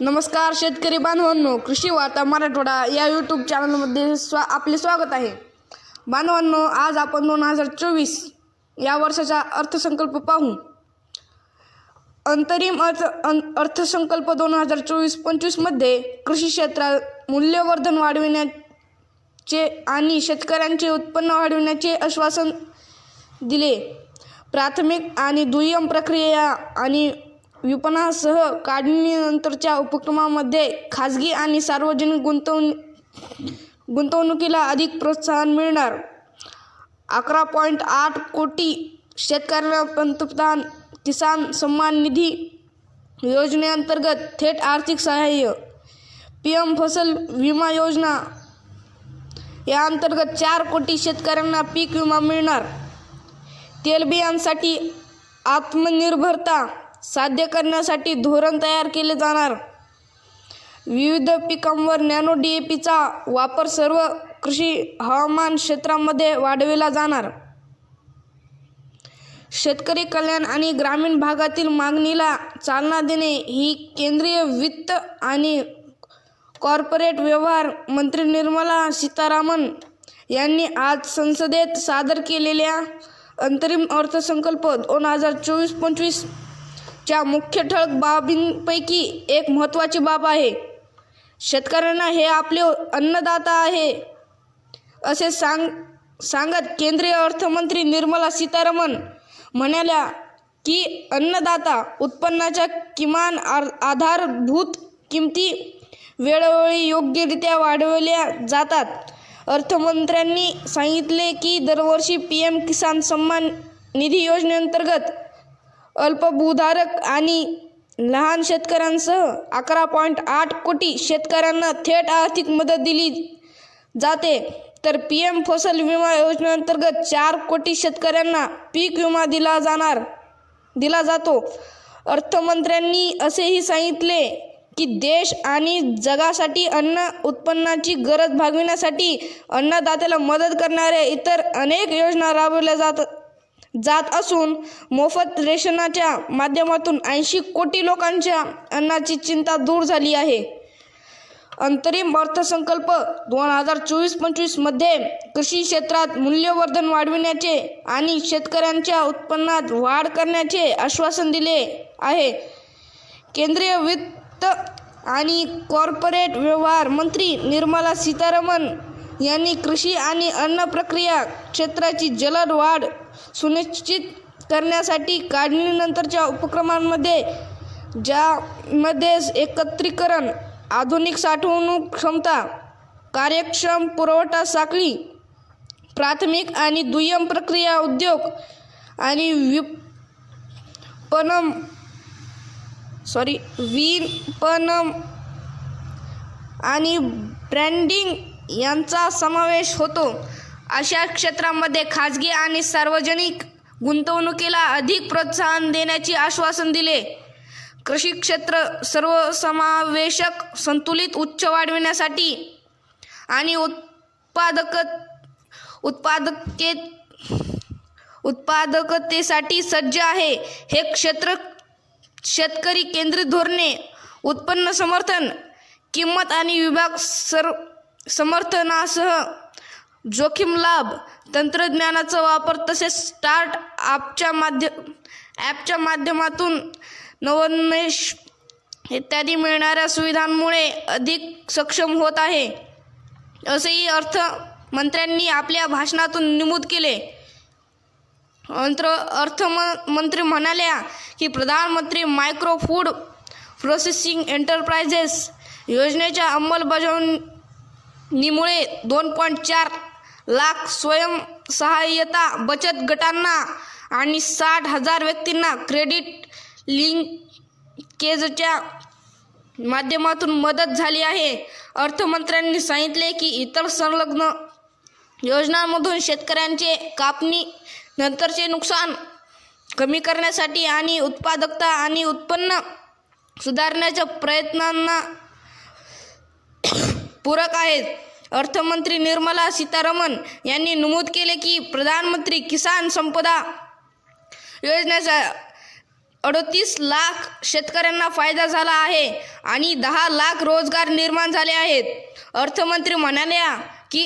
नमस्कार शेतकरी बांधवांनो. कृषी वार्ता मराठवाडा या यूट्यूब चॅनलमध्ये स्वा आपले स्वागत आहे. बांधवांनो आज आपण दोन हजार चोवीस या वर्षाचा अर्थसंकल्प पाहू. अंतरिम अर्थ अन अर्थसंकल्प दोन हजार चोवीस पंचवीसमध्ये कृषी क्षेत्रात मूल्यवर्धन वाढविण्याचे आणि शेतकऱ्यांचे उत्पन्न वाढविण्याचे आश्वासन दिले. प्राथमिक आणि दुय्यम प्रक्रिया आणि विपणनासह काढणीनंतरच्या उपक्रमामध्ये खाजगी आणि सार्वजनिक गुंतवणूक गुंतवणुकीला अधिक प्रोत्साहन मिळणार. अकरा पॉईंट आठ कोटी शेतकऱ्यांना पंतप्रधान किसान सन्मान निधी योजनेअंतर्गत थेट आर्थिक सहाय्य. पी एम फसल विमा योजना या अंतर्गत चार कोटी शेतकऱ्यांना पीक विमा मिळणार. तेलबियांसाठी आत्मनिर्भरता साध्य करण्यासाठी धोरण तयार केले जाणार. विविध पिकांवर नॅनो डी ए पीचा वापर सर्व कृषी हवामान क्षेत्रामध्ये वाढविला जाणार. शेतकरी कल्याण आणि ग्रामीण भागातील मागणीला चालना देणे ही केंद्रीय वित्त आणि कॉर्पोरेट व्यवहार मंत्री निर्मला सीतारामन यांनी आज संसदेत सादर केलेल्या अंतरिम अर्थसंकल्प दोन हजार चोवीस पंचवीस च्या मुख्य ठळक बाबींपैकी एक महत्त्वाची बाब आहे. शेतकऱ्यांना हे आपले अन्नदाता आहे. असे सांग सांगत केंद्रीय अर्थमंत्री निर्मला सीतारामन म्हणाल्या की अन्नदाता उत्पन्नाच्या किमान आधारभूत किमती वेळोवेळी योग्यरित्या वाढवल्या जातात. अर्थमंत्र्यांनी सांगितले की दरवर्षी पी एम किसान सन्मान निधी योजनेअंतर्गत अल्पभूधारक आणि लहान शेतकऱ्यांसह अकरा पॉईंट आठ कोटी शेतकऱ्यांना थेट आर्थिक मदत दिली जाते. तर पी एम फसल विमा योजनेअंतर्गत चार कोटी शेतकऱ्यांना पीक विमा दिला जाणार दिला जातो. अर्थमंत्र्यांनी असेही सांगितले की देश आणि जगासाठी अन्न उत्पन्नाची गरज भागविण्यासाठी अन्नदात्याला मदत करणाऱ्या इतर अनेक योजना राबवल्या जात जात असून मोफत रेशनाच्या माध्यमातून ऐंशी कोटी लोकांच्या अन्नाची चिंता दूर झाली आहे. अंतरिम अर्थसंकल्प दोन हजार चोवीस पंचवीसमध्ये कृषी क्षेत्रात मूल्यवर्धन वाढविण्याचे आणि शेतकऱ्यांच्या उत्पन्नात वाढ करण्याचे आश्वासन दिले आहे. केंद्रीय वित्त आणि कॉर्पोरेट व्यवहार मंत्री निर्मला सीतारामन यांनी कृषी आणि अन्न प्रक्रिया क्षेत्राची जलद वाढ सुनिश्चित करण्यासाठी काढणीनंतरच्या उपक्रमांमध्ये ज्यामध्ये एकत्रीकरण आधुनिक साठवणूक क्षमता कार्यक्षम पुरवठा साखळी प्राथमिक आणि दुय्यम प्रक्रिया उद्योग आणि विपणम सॉरी विपणम आणि ब्रँडिंग यांचा समावेश होतो. अशा क्षेत्रामध्ये खाजगी आणि सार्वजनिक गुंतवणुकीला अधिक प्रोत्साहन देण्याचे आश्वासन दिले. कृषी क्षेत्र सर्वसमावेशक संतुलित उच्च वाढविण्यासाठी आणि उत्पादक उत्पादके उत्पादकतेसाठी सज्ज आहे. हे क्षेत्र शेतकरी केंद्रित धोरणे उत्पन्न समर्थन किंमत आणि विभाग सर समर्थनासह जोखीम लाभ तंत्रज्ञानाचा वापर तसेच स्टार्ट अपच्या माध्यम ॲपच्या माध्यमातून नवोन्मेष इत्यादी मिळणाऱ्या सुविधांमुळे अधिक सक्षम होत आहे. असेही अर्थमंत्र्यांनी आपल्या भाषणातून नमूद केले. अंत्र अर्थमंत्री म्हणाल्या की प्रधानमंत्री मायक्रो फूड प्रोसेसिंग एंटरप्राइजेस योजनेच्या अंमलबजावणीमुळे दोन पॉईंट चार लाख स्वयंसहाय्यता बचत गटांना आणि साठ हजार व्यक्तींना क्रेडिट लिंकेजच्या माध्यमातून मदत झाली आहे. अर्थमंत्र्यांनी सांगितले की इतर संलग्न योजनांमधून शेतकऱ्यांचे कापणी नंतरचे नुकसान कमी करण्यासाठी आणि उत्पादकता आणि उत्पन्न सुधारण्याच्या प्रयत्नांना पूरक आहेत. अर्थमंत्री निर्मला सीतारामन यांनी नमूद केले की प्रधानमंत्री किसान संपदा योजनेचा अडतीस लाख शेतकऱ्यांना फायदा झाला आहे आणि दहा लाख रोजगार निर्माण झाले आहेत. अर्थमंत्री म्हणाल्या की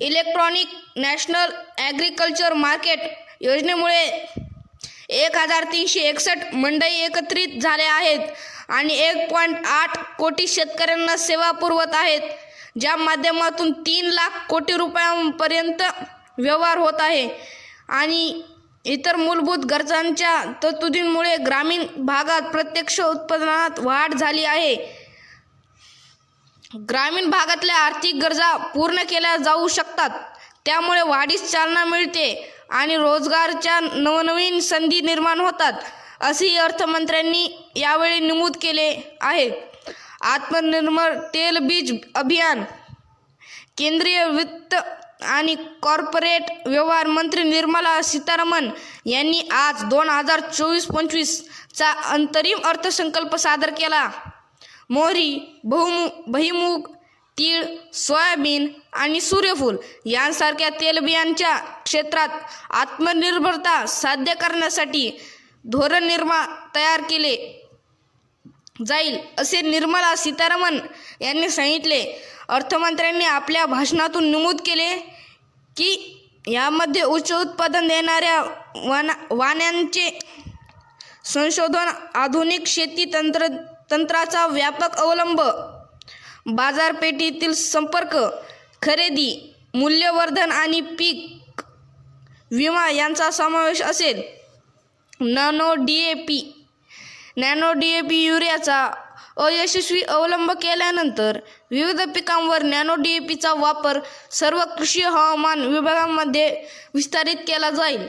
इलेक्ट्रॉनिक नॅशनल ॲग्रिकल्चर मार्केट योजनेमुळे एक हजार तीनशे एकसष्ट मंडई एकत्रित झाल्या आहेत आणि एक पॉईंट आठ कोटी शेतकऱ्यांना सेवा पुरवत आहेत. ज्या माध्यमातून तीन लाख कोटी रुपयांपर्यंत व्यवहार होत आहे आणि इतर मूलभूत गरजांच्या तरतुदींमुळे ग्रामीण भागात प्रत्यक्ष उत्पादनात वाढ झाली आहे. ग्रामीण भागातल्या आर्थिक गरजा पूर्ण केल्या जाऊ शकतात. त्यामुळे वाढीस चालना मिळते आणि रोजगारच्या नवनवीन संधी निर्माण होतात असेही अर्थमंत्र्यांनी यावेळी नमूद केले आहे. आत्मनिर्भर तेलबीज अभियान केंद्रीय वित्त आणि कॉर्पोरेट व्यवहार मंत्री निर्मला सीतारामन यांनी आज दोन हजार चोवीस पंचवीसचा अंतरिम अर्थसंकल्प सादर केला. मोहरी बहुमु भुईमूग तीळ सोयाबीन आणि सूर्यफूल यांसारख्या तेलबियांच्या क्षेत्रात आत्मनिर्भरता साध्य करण्यासाठी धोरण निर्मा तयार केले. जाईल असे निर्मला सीतारामन यांनी सांगितले. अर्थमंत्र्यांनी आपल्या भाषणातून नमूद केले की यामध्ये उच्च उत्पादन देणाऱ्या वाना वाण्यांचे संशोधन आधुनिक शेती तंत्र तंत्राचा व्यापक अवलंब बाजारपेठेतील संपर्क खरेदी मूल्यवर्धन आणि पीक विमा यांचा समावेश असेल. Nano D A P nano D A P युरियाचा अयशस्वी अवलंब केल्यानंतर विविध पिकांवर नॅनो डी ए पीचा वापर सर्व कृषी हवामान विभागांमध्ये विस्तारित केला जाईल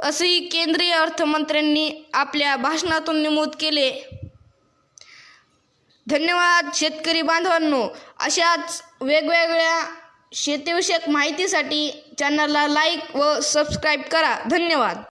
असंही केंद्रीय अर्थमंत्र्यांनी आपल्या भाषणातून नमूद केले. धन्यवाद शेतकरी बांधवांनो. अशाच वेगवेगळ्या शेतीविषयक माहितीसाठी चॅनलला लाईक व सबस्क्राईब करा. धन्यवाद.